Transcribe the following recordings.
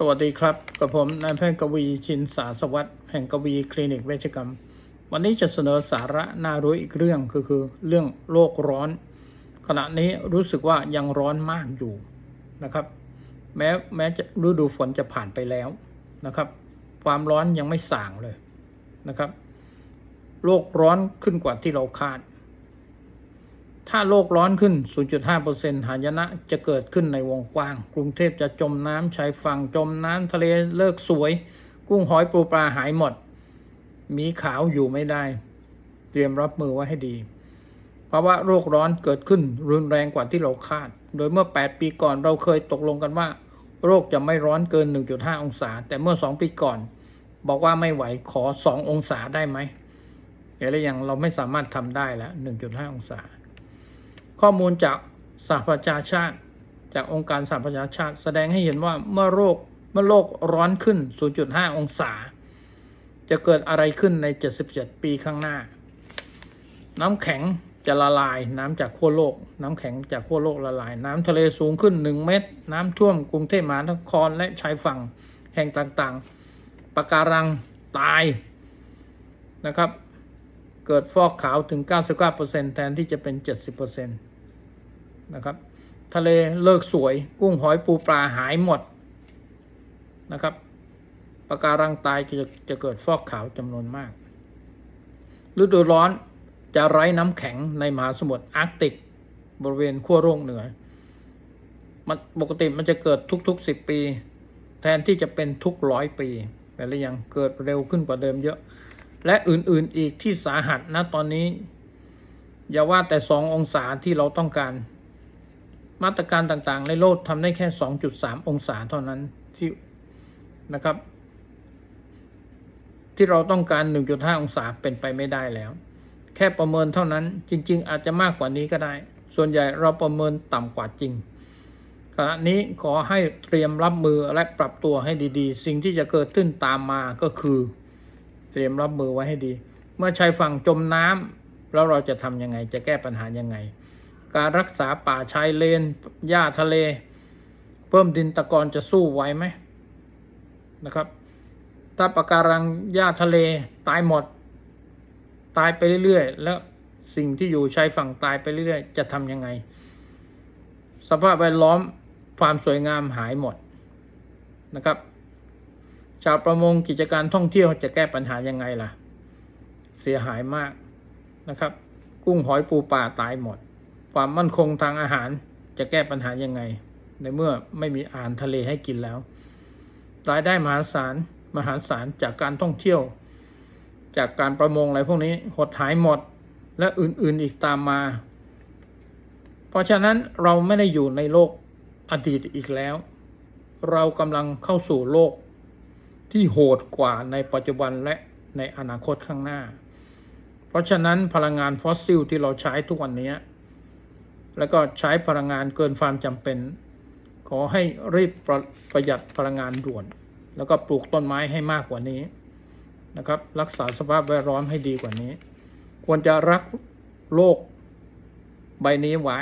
สวัสดีครับ กับผมนายแพทย์กวีชินสาสวัสดิ์แห่งกวีคลินิกเวชกรรม วันนี้จะเสนอสาระน่ารู้อีกเรื่องคือคือเรื่องโลกร้อน ขณะนี้รู้สึกว่ายังร้อนมากอยู่นะครับ แม้แม้จะฤดูฝนจะผ่านไปแล้วนะครับ ความร้อนยังไม่ส่างเลยนะครับ โลกร้อนขึ้นกว่าที่เราคาด ถ้าโลกร้อนขึ้น 0.5%หายนะจะเกิดขึ้นในวงกว้าง กรุงเทพจะจมน้ำชายฝั่งจมน้ำทะเลเลิกสวย กุ้งหอยปูปลาหายหมด มีขาวอยู่ไม่ได้ เตรียมรับมือไว้ให้ดี เพราะว่าโรคร้อนเกิดขึ้นรุนแรงกว่าที่เราคาด โดยเมื่อ 8 ปีก่อนเราเคยตกลงกันว่า โรคจะไม่ร้อนเกิน 1.5 องศา แต่เมื่อ 2 ปีก่อน บอกว่าไม่ไหวขอ 2 องศาได้ไหมเห็นหรือยังเราไม่สามารถทำได้แล้ว1.5 องศา ข้อมูลจากสหประชาชาติ จากองค์การสหประชาชาติ แสดงให้เห็นว่าเมื่อโรคเมื่อโลกร้อนขึ้น 0.5 องศา จะเกิดอะไรขึ้นใน 77 ปีข้างหน้า น้ำแข็งจะละลายน้ำจากขั้วโลก น้ำแข็งจากขั้วโลกละลาย น้ำทะเลสูงขึ้น 1 เมตร น้ำท่วมกรุงเทพมหานครและชายฝั่งแห่งต่างๆปะการังตายนะครับ เกิดฟอกขาวถึง 99%แทนที่จะเป็น 70% นะครับ ทะเลเลิกสวย กุ้งหอยปูปลาหายหมดนะครับปะการังตายจะจะเกิดฟอกขาวจำนวนมาก ฤดูร้อนจะไร้น้ำแข็งในมหาสมุทรอาร์กติก บริเวณขั้วโลกเหนือ มันปกติมันจะเกิดทุกๆ 10 ปี แทนที่จะเป็นทุกร้อยปี แต่ละยังเกิดเร็วขึ้นกว่าเดิมเยอะ และอื่นๆอีกที่สาหัสนะตอนนี้ อย่าว่าแต่ 2 องศาที่เราต้องการ มาตรการต่างๆ ในโลกทำได้แค่ 2.3 องศาเท่านั้นที่นะครับ ที่เราต้องการ 1.5 องศาเป็นไปไม่ได้แล้ว แค่ประเมินเท่านั้นจริง ๆ อาจจะมากกว่านี้ก็ได้ ส่วนใหญ่เราประเมินต่ำกว่าจริงขณะนี้ขอให้เตรียมรับมือและปรับตัวให้ดีๆ สิ่งที่จะเกิดขึ้นตามมาก็คือ เตรียมรับมือไว้ให้ดี เมื่อชายฝั่งจมน้ำแล้วเราจะทำยังไงจะแก้ปัญหายังไง การรักษาป่าชายเลน หญ้าทะเล เพิ่มดินตะกอนจะสู้ไหวไหมนะครับ ถ้าปะการังหญ้าทะเลตายหมด ตายไปเรื่อยๆ แล้วสิ่งที่อยู่ชายฝั่งตายไปเรื่อยๆ จะทำยังไง สภาพแวดล้อมความสวยงามหายหมดนะครับ ชาวประมงกิจการท่องเที่ยวจะแก้ปัญหายังไงล่ะ เสียหายมากนะครับ กุ้งหอยปูปลาตายหมด ความมั่นคงทางอาหารจะแก้ปัญหายังไง ในเมื่อไม่มีอาหารทะเลให้กินแล้ว รายได้มหาศาลมหาศาลจากการท่องเที่ยว จากการประมงอะไรพวกนี้หดหายหมดและอื่นๆอีกตามมา เพราะฉะนั้นเราไม่ได้อยู่ในโลกอดีตอีกแล้ว เรากำลังเข้าสู่โลกที่โหดกว่าในปัจจุบันและในอนาคตข้างหน้า เพราะฉะนั้นพลังงานฟอสซิลที่เราใช้ทุกวันนี้ แล้วก็ใช้พลังงานเกินความจำเป็น ขอให้รีบประประหยัดพลังงานด่วน แล้วก็ปลูกต้นไม้ให้มากกว่านี้นะครับรักษาสภาพแวดล้อมให้ดีกว่านี้ ควรจะรักโลกใบนี้ไว้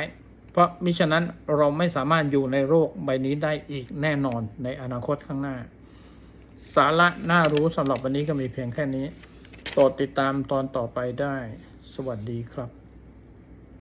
เพราะมิฉะนั้นเราไม่สามารถอยู่ในโลกใบนี้ได้อีกแน่นอนในอนาคตข้างหน้า สาระน่ารู้สำหรับวันนี้ก็มีเพียงแค่นี้โปรดติดตามตอนต่อไปได้ สวัสดีครับ